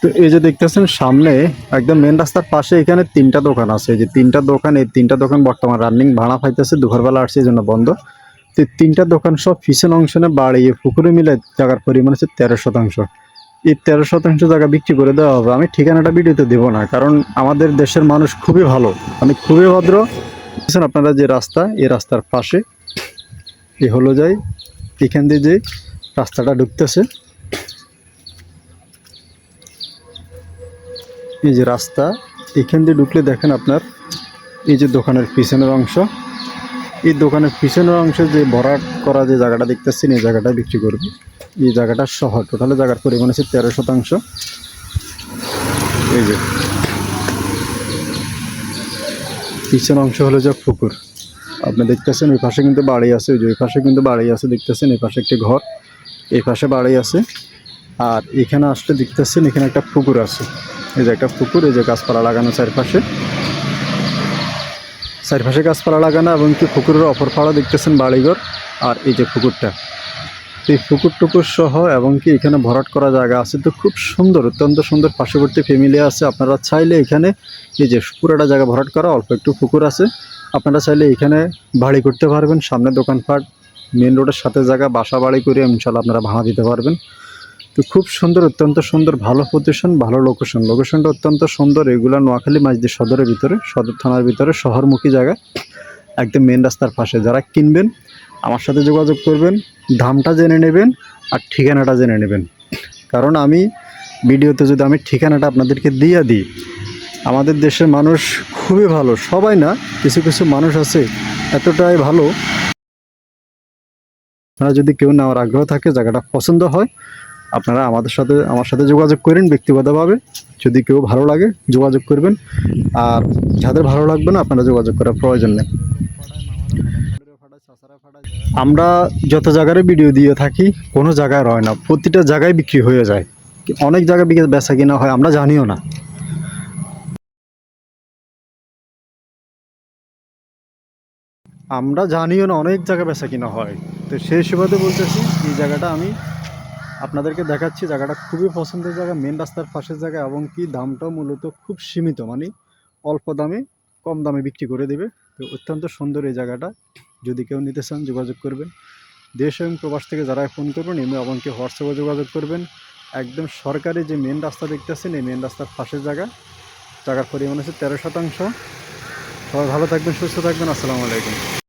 তো এই যে দেখতেছেন, সামনে একদম মেন রাস্তার পাশে এখানে তিনটা দোকান আছে। যে তিনটা দোকান, এই তিনটা দোকান বর্তমান রানিং ভাড়া পাইতেছে, দুপুরবেলা আসছে এই জন্য বন্ধ। তো তিনটা দোকান সব ফিসেন অংশ না বাড়িয়ে পুকুরে মিলে জায়গার পরিমাণ হচ্ছে তেরো শতাংশ। এই তেরো শতাংশ জায়গা বিক্রি করে দেওয়া হবে। আমি ঠিকানাটা ভিডিওতে দেবো না, কারণ আমাদের দেশের মানুষ খুবই ভালো। আমি খুবই ভদ্র। আপনারা যে রাস্তা, এই রাস্তার পাশে। এ হলো যাই, এখান দিয়ে যে রাস্তাটা ঢুকতেছে। এই যে রাস্তা, এখান দিয়ে ঢুকলে দেখেন আপনার এই যে দোকানের পিছনের অংশ। এই দোকানের পিছনের অংশে যে ভরাট করা যে জায়গাটা দেখতেছেন, এই জায়গাটা বিক্রি করবে। এই জায়গাটা সহ টোটালে জায়গার পরিমাণ হচ্ছে তেরো শতাংশ। এই যে পিছন অংশ হলো যে পুকুর। আপনি দেখতেছেন এই পাশে কিন্তু বাড়ি আছে, ওই যে ওই পাশে কিন্তু বাড়ি আছে, দেখতেছেন এই পাশে একটি ঘর, এই পাশে বাড়ি আছে। আর এখানে আসলে দেখতেছেন এখানে একটা পুকুর আছে। এই যে একটা পুকুর, এই যে গাছপালা লাগানো চারপাশে। চারপাশে গাছপালা লাগানো এবং কি পুকুরের অপর পাড়া দেখতেছেন বাড়িঘর আর এই যে পুকুরটা। এই পুকুর টুকুর সহ এবং কি এখানে ভরাট করা জায়গা আছে তো খুব সুন্দর, অত্যন্ত সুন্দর পার্শ্ববর্তী ফ্যামিলি আছে। আপনারা চাইলে এখানে এই যে পুরোটা জায়গা ভরাট করা, অল্প একটু পুকুর আছে। আপনারা চাইলে এখানে বাড়ি করতে পারবেন, সামনে দোকানপাট মেন রোডের সাথে জায়গা, বাসা বাড়ি করে ইনশাল্লাহ আপনারা ভাড়া দিতে পারবেন। তো খুব সুন্দর, অত্যন্ত সুন্দর, ভালো পজিশন ভালো লোকেশন লোকেশনটা অত্যন্ত সুন্দর, এগুলা নোয়াখালী মাঝদি সদরের ভিতরে, সদর থানার ভিতরে, শহরমুখী জায়গা একদম মেন রাস্তার পাশে। যারা কিনবেন, আমার সাথে যোগাযোগ করবেন, দামটা জেনে নেবেন আর ঠিকানাটা জেনে নেবেন। কারণ আমি ভিডিওতে যদি আমি ঠিকানাটা আপনাদেরকে দিয়ে দিই, আমাদের দেশের মানুষ খুবই ভালো। সবাই না, কিছু কিছু মানুষ আছে, এতটাই ভালো। আপনারা যদি কেউ নেওয়ার আগ্রহ থাকে, জায়গাটা পছন্দ হয় আপনারা আমাদের সাথে, আমার সাথে যোগাযোগ করেন ব্যক্তিগতভাবে। যদি কেউ ভালো লাগে, যোগাযোগ করবেন। আর যাদের ভালো লাগবে না, আপনারা যোগাযোগ করার প্রয়োজন নেই। আমরা যত জায়গায় ভিডিও দিয়ে থাকি, কোনো জায়গায় রয় না। প্রতিটা জায়গায় বিক্রি হয়ে যায়। অনেক জায়গায় বেচা কিনা হয়, আমরা জানিও না। আমরা জানিও না অনেক জায়গায় বেচা কিনা হয়। তো সেই সুবাদে বলতেছি, এই জায়গাটা আমি আপনাদেরকে দেখাচ্ছি জায়গাটা খুবই পছন্দের জায়গা মেন রাস্তার পাশের জায়গা এবং কি দামটাও মূলত খুব সীমিত মানে অল্প দামে কম দামে বিক্রি করে দেবে। তো অত্যন্ত সুন্দর এই জায়গাটা। যদি কেউ নিতে চান, যোগাযোগ করবেন। দেশ এবং প্রবাস থেকে যারা ফোন করবেন এমনি এবং কি হোয়াটসঅ্যাপে যোগাযোগ করবেন। একদম সরকারি যে মেন রাস্তা দেখতেছেন, এই মেন রাস্তার পাশের জায়গা। জায়গার পরিমাণ হচ্ছে তেরো শতাংশ। সবাই ভালো থাকবেন, সুস্থ থাকবেন। আসসালামু আলাইকুম।